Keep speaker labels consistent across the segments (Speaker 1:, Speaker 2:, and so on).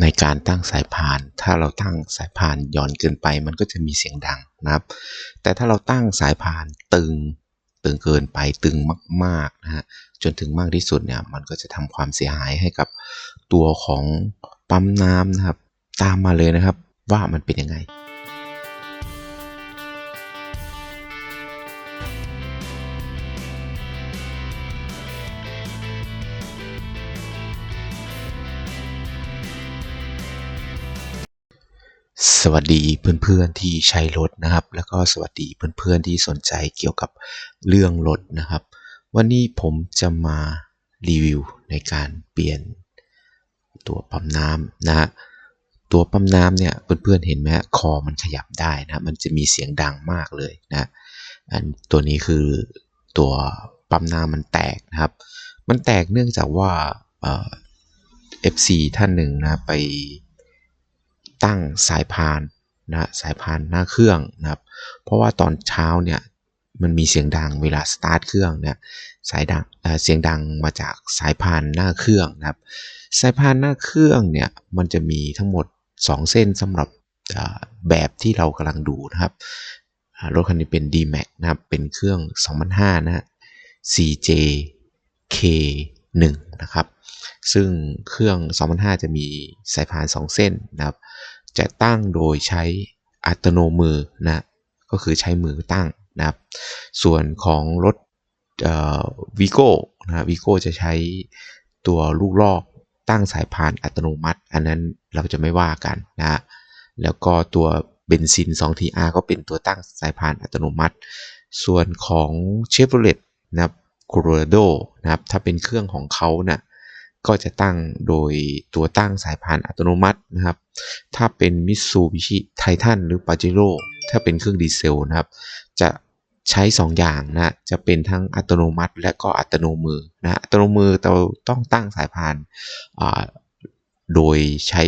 Speaker 1: ในการตั้งสายพาน ถ้าเราตั้งสายพานหย่อนเกินไป มันก็จะมีเสียงดังนะครับ แต่ถ้าเราตั้งสายพานตึงตึงเกินไปตึงมากๆนะฮะจนถึงมากที่สุดเนี่ยมันก็จะทำความเสียหายให้กับตัวของปั๊มน้ำนะครับ ตามมาเลยนะครับว่ามันเป็นยังไง สวัสดีเพื่อนๆที่ใช้รถนะครับ แล้วก็สวัสดีเพื่อนๆที่สนใจเกี่ยวกับเรื่องรถนะครับ วันนี้ผมจะมารีวิวในการเปลี่ยนตัวปั๊มน้ำนะฮะตัวปั๊มน้ำเนี่ยเพื่อนๆเห็นไหมคอมันขยับได้นะมันจะมีเสียงดังมากเลยนะอันตัวนี้คือตัวปั๊มน้ำมันแตกนะครับ มันแตกเนื่องจากว่าเอ่อ FC ท่านหนึ่งนะไป ตั้งสายพานนะสายพานหน้าเครื่องนะครับ เพราะว่าตอนเช้าเนี่ยมันมีเสียงดังเวลาสตาร์ทเครื่องเนี่ยสายดังเเสียงดังมาจากสายพานหน้าเครื่องนะครับ สายพานหน้าเครื่องเนี่ยมันจะมีทั้งหมด 2 เส้นสำหรับแบบที่เรากำลังดูนะครับรถคันนี้เป็น D-Max นะครับ เป็นเครื่อง 2005 นะฮะ CJK 1นะครับ ซึ่งเครื่อง 2005 จะมีสายพาน 2 เส้นนะครับ จะตั้งโดยใช้อัตโนมือนะ ก็คือใช้มือตั้งนะครับ ส่วนของรถวีโก้นะวีโก้จะใช้ตัวลูกลอกตั้งสายพานอัตโนมัติ อันนั้นเราจะไม่ว่ากันนะแล้วก็ตัวเบนซิน 2TR ก็เป็นตัวตั้งสายพานอัตโนมัติ ส่วนของ Chevrolet นะครับ Colorado นะครับ ถ้าเป็นเครื่องของเขานะ่ะก็จะตั้งโดยตัวตั้งสายพานอัตโนมัตินะครับ ถ้าเป็น Mitsubishi Titan หรือ Pajero ถ้าเป็นเครื่องดีเซลนะครับ จะใช้ 2 อย่างนะ จะเป็นทั้งอัตโนมัติ และก็อัตโนมือนะ อัตโนมือเราต้องตั้งสายพานโดยใช้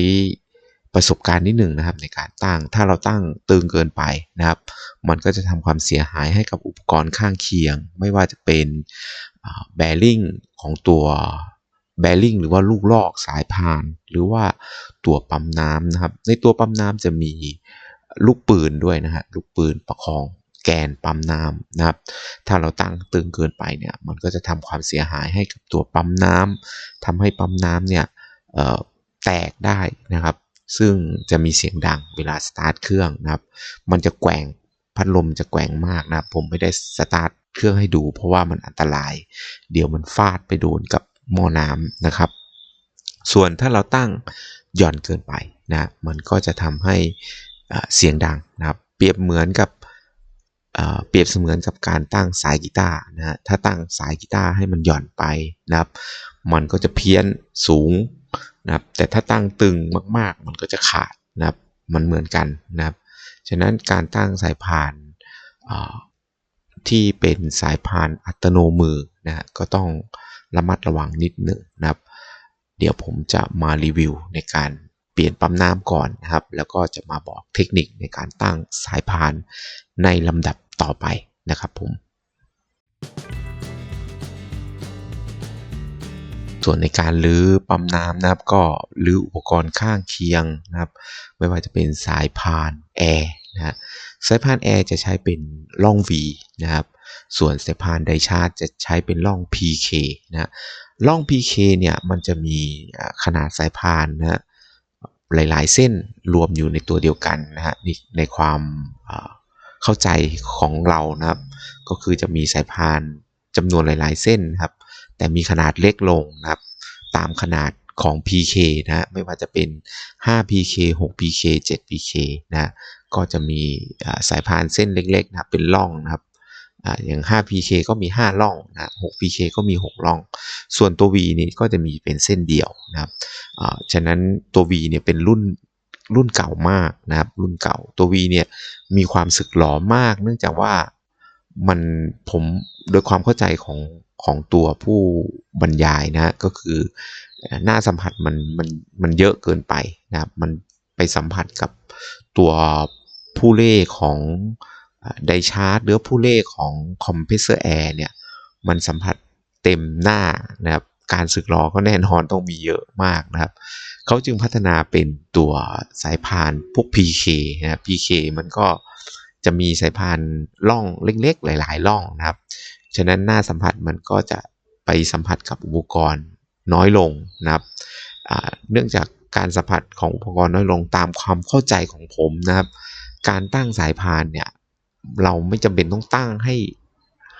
Speaker 1: ประสบการณ์นิดหนึ่งนะครับในการตั้ง ถ้าเราตั้งตึงเกินไปนะครับ มันก็จะทำความเสียหายให้กับอุปกรณ์ข้างเคียง ไม่ว่าจะเป็นแบริ่งของตัวแบริ่งหรือว่าลูกลอกสายพาน หรือว่าตัวปั๊มน้ำนะครับ ในตัวปั๊มน้ำจะมีลูกปืนด้วยนะฮะลูกปืนประคองแกนปั๊มน้ำนะครับ ถ้าเราตั้งตึงเกินไปเนี่ย มันก็จะทำความเสียหายให้กับตัวปั๊มน้ำทำให้ปั๊มน้ำเนี่ยแตกได้นะครับ ซึ่งจะมีเสียงดังเวลาสตาร์ทเครื่องนะครับ มันจะแกว่งพัดลมจะแกว่งมากนะผมไม่ได้สตาร์ทเครื่องให้ดู เพราะว่ามันอันตราย เดี๋ยวมันฟาดไปโดนกับหม้อน้ำนะครับ ส่วนถ้าเราตั้งหย่อนเกินไปนะมันก็จะทำให้เสียงดังนะครับ เปรียบเหมือนกับเปรียบเสมือนกับการตั้งสายกีตาร์นะฮะถ้าตั้งสายกีตาร์ให้มันหย่อนไปนะครับ มันก็จะเพี้ยนสูง นะครับแต่ถ้าตั้งตึงมากๆ มันก็จะขาดนะครับมันเหมือนกันนะครับ ฉะนั้นการตั้งสายพานที่เป็นสายพานอัตโนมือนะก็ต้องระมัดระวังนิดหนึ่งนะครับ เดี๋ยวผมจะมารีวิวในการเปลี่ยนปั๊มน้ำก่อนนะครับ แล้วก็จะมาบอกเทคนิคในการตั้งสายพานในลำดับต่อไปนะครับผม ส่วนในการลื้อปั๊มน้ำนะครับ ก็ลื้ออุปกรณ์ข้างเคียงนะครับ ไม่ว่าจะเป็นสายพานแอร์นะสายพานแอร์จะใช้เป็นล่อง V นะครับ ส่วนสายพานไดชาร์จจะใช้เป็นร่อง PK นะร่อง PK เนี่ยมันจะมีขนาดสายพานนะหลาย ๆ เส้นรวมอยู่ในตัวเดียวกันนะฮะในความเข้าใจของเรานะครับ ก็คือจะมีสายพานจำนวนหลาย ๆ เส้นครับ แต่มีขนาดเล็กลงนะครับตามขนาดของ PK นะไม่ว่าจะเป็น 5PK 6PK 7PK นะก็จะมีสายพานเส้นเล็กๆนะเป็นร่องนะครับอย่าง 5pk ก็มี5ร่องนะ 6pk ก็มี6ร่อง ส่วนตัว v นี่ก็จะมีเป็นเส้นเดียวนะครับฉะนั้นตัว v เนี่ยเป็นรุ่นรุ่นเก่ามากนะครับ รุ่นเก่าตัว v เนี่ยมีความสึกหลอมาก เนื่องจากว่า มันผมโดยความเข้าใจของของตัวผู้บรรยายนะก็คือหน้าสัมผัสมันมันมันเยอะเกินไปนะครับมันไปสัมผัสกับตัวผู้เล่ของไดชาร์จหรือผู้เล่ของคอมเพรสเซอร์แอร์เนี่ยมันสัมผัสเต็มหน้านะครับการสึกหรอก็แน่นอนต้องมีเยอะมากนะครับเขาจึงพัฒนาเป็นตัวสายพานพวก PK นะ PK มันก็ จะมีสายพานล่องเล็กๆ หลาย ๆ ล่องนะครับ ฉะนั้นหน้าสัมผัสมันก็จะไปสัมผัสกับอุปกรณ์น้อยลงนะครับ เนื่องจากการสัมผัสของอุปกรณ์น้อยลงตามความเข้าใจของผมนะครับ การตั้งสายพานเนี่ยเราไม่จำเป็นต้องตั้งให้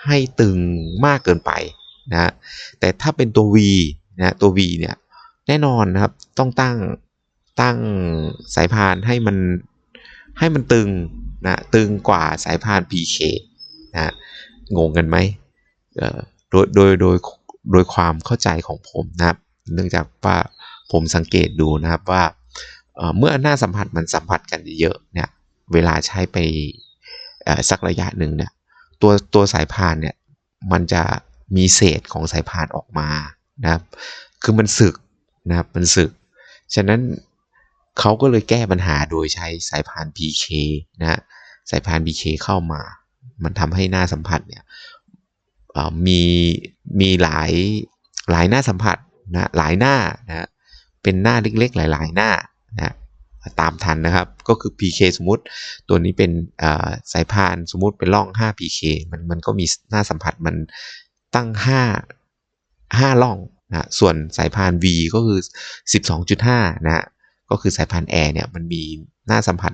Speaker 1: ให้ตึงมากเกินไปนะแต่ถ้าเป็นตัว V นะตัว V เนี่ยแน่นอนนะครับต้องตั้งตั้งสายพานให้มันให้มันตึง นะตึงกว่าสายพาน PK นะงงกันไหมโดยโดยโดยโดยความเข้าใจของผมนะครับ เนื่องจากว่าผมสังเกตดูนะครับว่าเมื่อหน้าสัมผัสมันสัมผัสกันเยอะเนี่ยเวลาใช้ไปสักระยะหนึ่งเนี่ยตัวตัวสายพานเนี่ยมันจะมีเศษของสายพานออกมานะครับ คือมันสึกนะครับมันสึก ฉะนั้น เขาก็เลยแก้ปัญหาโดยใช้สายพาน PK นะสายพาน PK เข้ามา มันทำให้หน้าสัมผัสเนี่ยมีมีหลายหลายหน้าสัมผัสนะหลายหน้านะเป็นหน้าเล็กๆ หลาย ๆ หน้านะตามทันนะครับ ก็คือ PK สมมติตัวนี้เป็นสายพานสมมติเป็นร่อง 5 PK มันมันก็มีหน้าสัมผัสมันตั้ง 5 5ร่องนะส่วนสายพาน V ก็คือ 12.5 นะ ก็คือสายพานแอร์เนี่ยมันมีหน้าสัมผัส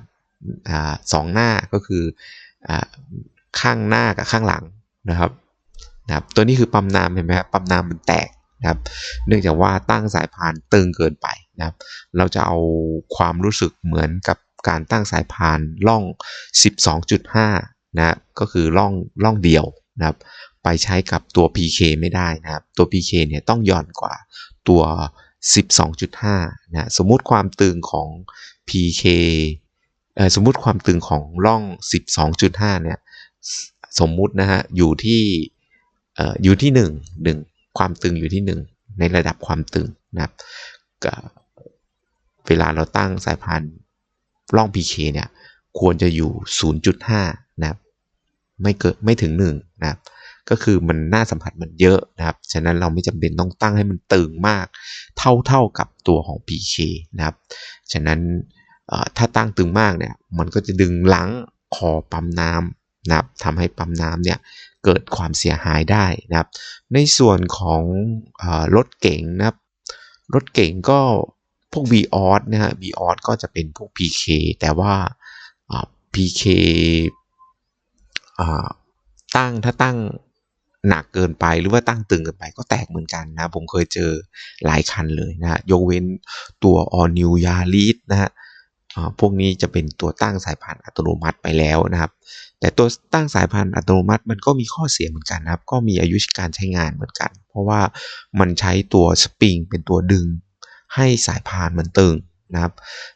Speaker 1: สองหน้าก็คืออข้างหน้ากับข้างหลังนะครับนะครับ ตัวนี้คือปั๊มน้ำเห็นไหมครับปั๊มน้ำมันแตกนะครับ เนื่องจากว่าตั้งสายพานตึงเกินไปนะครับ เราจะเอาความรู้สึกเหมือนกับการตั้งสายพานล่อง 12.5 นะก็คือล่องล่องเดียวนะครับ ไปใช้กับตัว PK ไม่ได้นะครับ ตัว PK เนี่ยต้องย่อนกว่าตัว 12.5นะสมมุติความตึงของ PK สมมุติความตึงของร่อง 12.5 เนี่ยสมมุตินะฮะอยู่ที่อยู่ที่1 1ความตึงอยู่ที่ 1 ในระดับความตึงนะครับเวลาเราตั้งสายพานร่อง PK เนี่ยควรจะอยู่ 0.5 นะครับไม่เกิดไม่ถึง 1 นะครับ ก็คือมันหน้าสัมผัสมันเยอะนะครับ ฉะนั้นเราไม่จำเป็นต้องตั้งให้มันตึงมาก เท่าเท่ากับตัวของ PK นะครับ ฉะนั้นถ้าตั้งตึงมากเนี่ยมันก็จะดึงลังคอปั๊มน้ำนะครับทำให้ปั๊มน้ำเนี่ยเกิดความเสียหายได้นะครับ ในส่วนของรถเก๋งนะครับรถเก๋งก็พวก v ีออสนะฮะ v ีออสก็จะเป็นพวก PK แต่ว่า PK ตั้งถ้าตั้ง หนักเกินไปหรือว่าตั้งตึงเกินไปก็แตกเหมือนกันนะ ผมเคยเจอหลายคันเลยนะยกเว้นตัว All New Yaris นะฮะพวกนี้จะเป็นตัวตั้งสายพานอัตโนมัติไปแล้วนะครับ แต่ตัวตั้งสายพานอัตโนมัติมันก็มีข้อเสียเหมือนกันนะครับ ก็มีอายุการใช้งานเหมือนกัน เพราะว่ามันใช้ตัวสปริงเป็นตัวดึงให้สายพานมันตึงนะครับ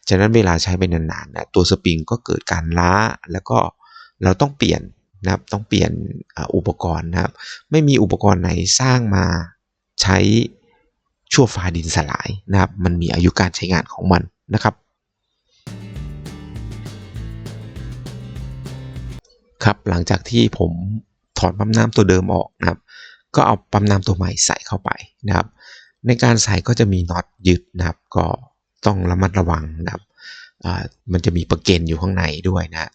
Speaker 1: ฉะนั้นเวลาใช้ไปนานๆนะตัวสปริงก็เกิดการล้าแล้วก็เราต้องเปลี่ยน นะครับต้องเปลี่ยนอุปกรณ์นะครับไม่มีอุปกรณ์ไหนสร้างมาใช้ชั่วฟ้าดินสลายนะครับมันมีอายุการใช้งานของมันนะครับครับหลังจากที่ผมถอดปั๊มน้ำตัวเดิมออกนะครับ ก็เอาปั๊มน้ำตัวใหม่ใส่เข้าไปนะครับ ในการใส่ก็จะมีน็อตยึดนะครับ ก็ต้องระมัดระวังนะครับมันจะมีประเกนอยู่ข้างในด้วยนะ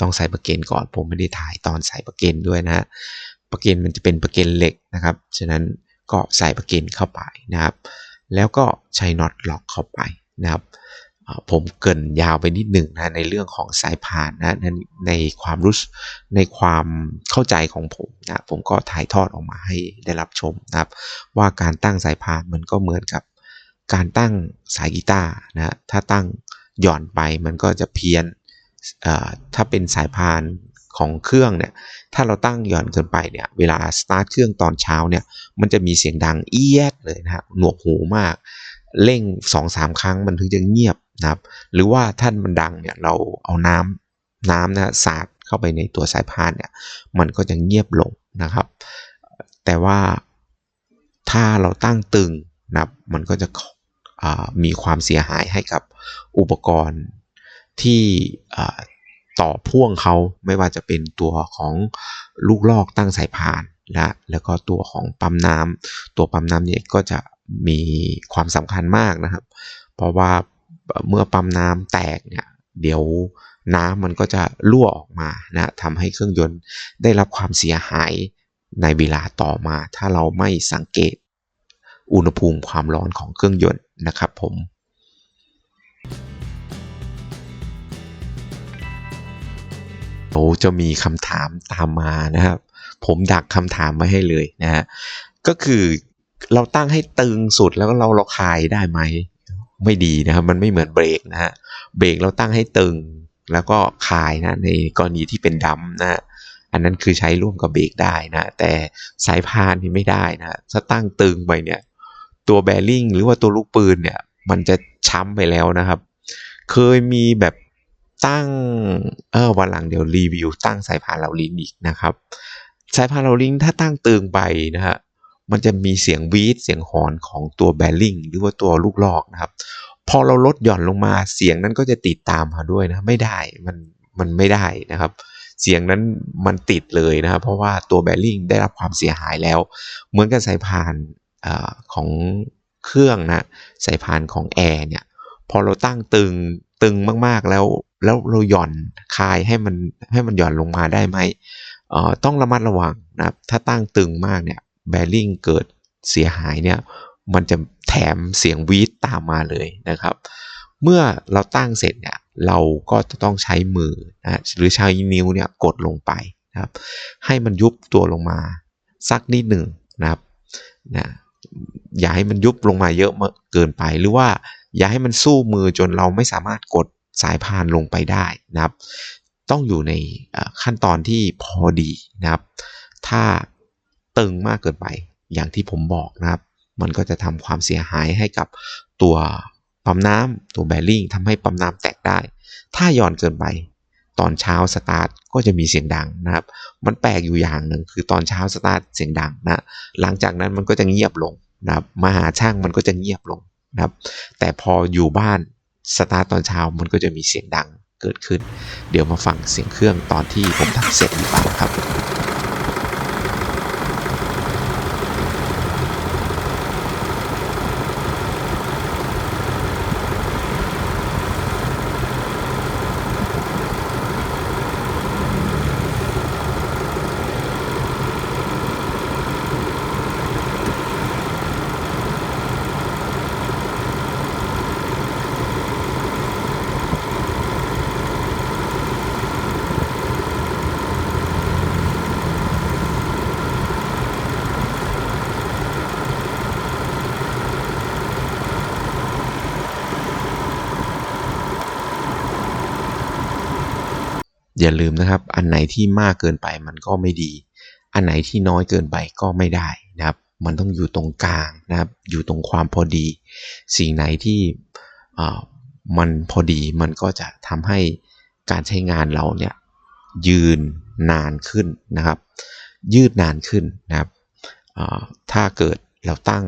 Speaker 1: ต้องใส่ประเกนก่อนผมไม่ได้ถ่ายตอนใส่ประเกนด้วยนะประเกนมันจะเป็นประเกนเหล็กนะครับ ฉะนั้นก็ใส่ประเกนเข้าไปนะครับ แล้วก็ใช้น็อตล็อกเข้าไปนะครับผมเกินยาวไปนิดหนึ่งนะในเรื่องของสายพานนะในความรู้ในความเข้าใจของผมนะผมก็ถ่ายทอดออกมาให้ได้รับชมนะครับ ว่าการตั้งสายพานมันก็เหมือนกับการตั้งสายกีตาร์นะถ้าตั้งหย่อนไปมันก็จะเพี้ยน ถ้าเป็นสายพานของเครื่องเนี่ย ถ้าเราตั้งหย่อนเกินไปเนี่ย เวลาสตาร์ทเครื่องตอนเช้าเนี่ย มันจะมีเสียงดังเอียดเลยนะฮะ หนวกหูมาก เร่งสองสามครั้งมันถึงจะเงียบนะครับ หรือว่าท่านมันดังเนี่ย เราเอาน้ำน้ำนะสาดเข้าไปในตัวสายพานเนี่ย มันก็จะเงียบลงนะครับ แต่ว่าถ้าเราตั้งตึงนะครับ มันก็จะมีความเสียหายให้กับอุปกรณ์ ที่ต่อพ่วงเขาไม่ว่าจะเป็นตัวของลูกลอกตั้งสายพานและแล้วก็ตัวของปั๊มน้ำตัวปั๊มน้ำเนี่ยก็จะมีความสำคัญมากนะครับ เพราะว่าเมื่อปั๊มน้ำแตกเนี่ยเดี๋ยวน้ำมันก็จะรั่วออกมานะทำให้เครื่องยนต์ได้รับความเสียหายในเวลาต่อมา ถ้าเราไม่สังเกตอุณหภูมิความร้อนของเครื่องยนต์นะครับผม โอ้จะมีคำถามตามมานะครับ ผมดักคำถามไว้ให้เลยนะฮะก็คือเราตั้งให้ตึงสุดแล้วเราเราคลายได้ไหมไม่ดีนะครับ มันไม่เหมือนเบรกนะฮะเบรกเราตั้งให้ตึงแล้วก็คลายนะในกรณีที่เป็นดัมนะฮะอันนั้นคือใช้ร่วมกับเบรกได้นะ แต่สายพานนี่ไม่ได้นะถ้าตั้งตึงไปเนี่ย ตัวแบริ่งหรือว่าตัวลูกปืนเนี่ย มันจะช้ำไปแล้วนะครับ เคยมีแบบ ตั้งเออวันหลังเดี๋ยวรีวิวตั้งสายพานเราลิงอีกนะครับ สายพานเราลิงถ้าตั้งตึงไปนะฮะมันจะมีเสียงวีดเสียงหอนของตัวแบริ่งหรือว่าตัวลูกลอกนะครับ พอเราลดหย่อนลงมาเสียงนั้นก็จะติดตามมาด้วยนะไม่ได้มันมันไม่ได้นะครับ เสียงนั้นมันติดเลยนะครับ เพราะว่าตัวแบริ่งได้รับความเสียหายแล้ว เหมือนกับสายพานอของเครื่องนะสายพานของแอร์เนี่ยพอเราตั้งตึงตึงมากๆแล้ว แล้วเราหย่อนคายให้มันให้มันหย่อนลงมาได้ไหมต้องระมัดระวังนะครับถ้าตั้งตึงมากเนี่ยแบริ่งเกิดเสียหายเนี่ยมันจะแถมเสียงวีดตามมาเลยนะครับ เมื่อเราตั้งเสร็จเนี่ยเราก็จะต้องใช้มือนะหรือใช้นิ้วเนี่ยกดลงไปนะครับ ให้มันยุบตัวลงมา สักนิดหนึ่งนะครับนะอย่าให้มันยุบลงมาเยอะเกินไป หรือว่าอย่าให้มันสู้มือจนเราไม่สามารถกด สายพานลงไปได้นะครับ ต้องอยู่ในขั้นตอนที่พอดีนะครับ ถ้าตึงมากเกินไปอย่างที่ผมบอกนะครับ มันก็จะทำความเสียหายให้กับตัวปั๊มน้ำตัวแบริ่งทำให้ปั๊มน้ำแตกได้ ถ้าหย่อนเกินไปตอนเช้าสตาร์ทก็จะมีเสียงดังนะครับ มันแปลกอยู่อย่างหนึ่งคือตอนเช้าสตาร์ทเสียงดังนะ หลังจากนั้นมันก็จะเงียบลงนะครับ มาหาช่างมันก็จะเงียบลงนะครับ แต่พออยู่บ้าน สตาร์ตอนเช้ามันก็จะมีเสียงดังเกิดขึ้น เดี๋ยวมาฟังเสียงเครื่องตอนที่ผมทำเสร็จดีกว่าครับ อย่าลืมนะครับ อันไหนที่มากเกินไปมันก็ไม่ดี อันไหนที่น้อยเกินไปก็ไม่ได้นะครับ มันต้องอยู่ตรงกลางนะครับ อยู่ตรงความพอดี สิ่งไหนที่มันพอดีมันก็จะทำให้การใช้งานเราเนี่ยยืนนานขึ้นนะครับ ยืดนานขึ้นนะครับถ้าเกิดเราตั้ง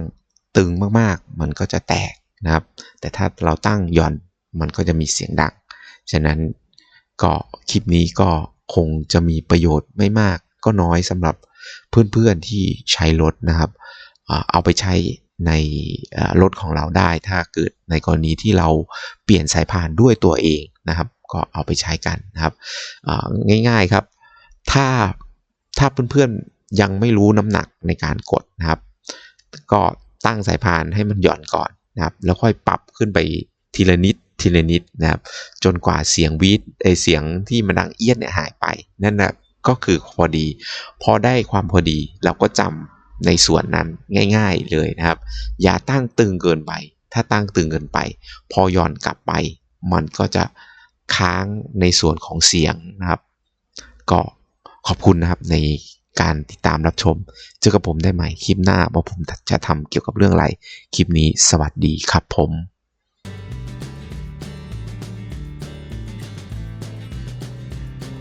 Speaker 1: ตึงมากๆ มันก็จะแตกนะครับ แต่ถ้าเราตั้งหย่อนมันก็จะมีเสียงดัง ฉะนั้น ก็คลิปนี้ก็คงจะมีประโยชน์ไม่มากก็น้อยสำหรับเพื่อนๆที่ใช้รถนะครับเอาไปใช้ในรถของเราได้ถ้าเกิดในกรณีที่เราเปลี่ยนสายพานด้วยตัวเองนะครับ ก็เอาไปใช้กันนะครับง่ายๆครับ ถ้าถ้าเพื่อนๆยังไม่รู้น้ำหนักในการกดนะครับ ก็ตั้งสายพานให้มันหย่อนก่อนนะครับ แล้วค่อยปรับขึ้นไปทีละนิด ทีละนิดนะครับจนกว่าเสียงวีดไอเสียงที่มันดังเอียนเนี่ยหายไป นั่นนะก็คือพอดี พอได้ความพอดีเราก็จำในส่วนนั้นง่าย ๆเลยนะครับ อย่าตั้งตึงเกินไป ถ้าตั้งตึงเกินไป พอย้อนกลับไป มันก็จะค้างในส่วนของเสียงนะครับ ก็ขอบคุณนะครับในการติดตามรับชม เจอกับผมได้ใหม่คลิปหน้าว่าผมจะทำเกี่ยวกับเรื่องอะไร คลิปนี้สวัสดีครับผม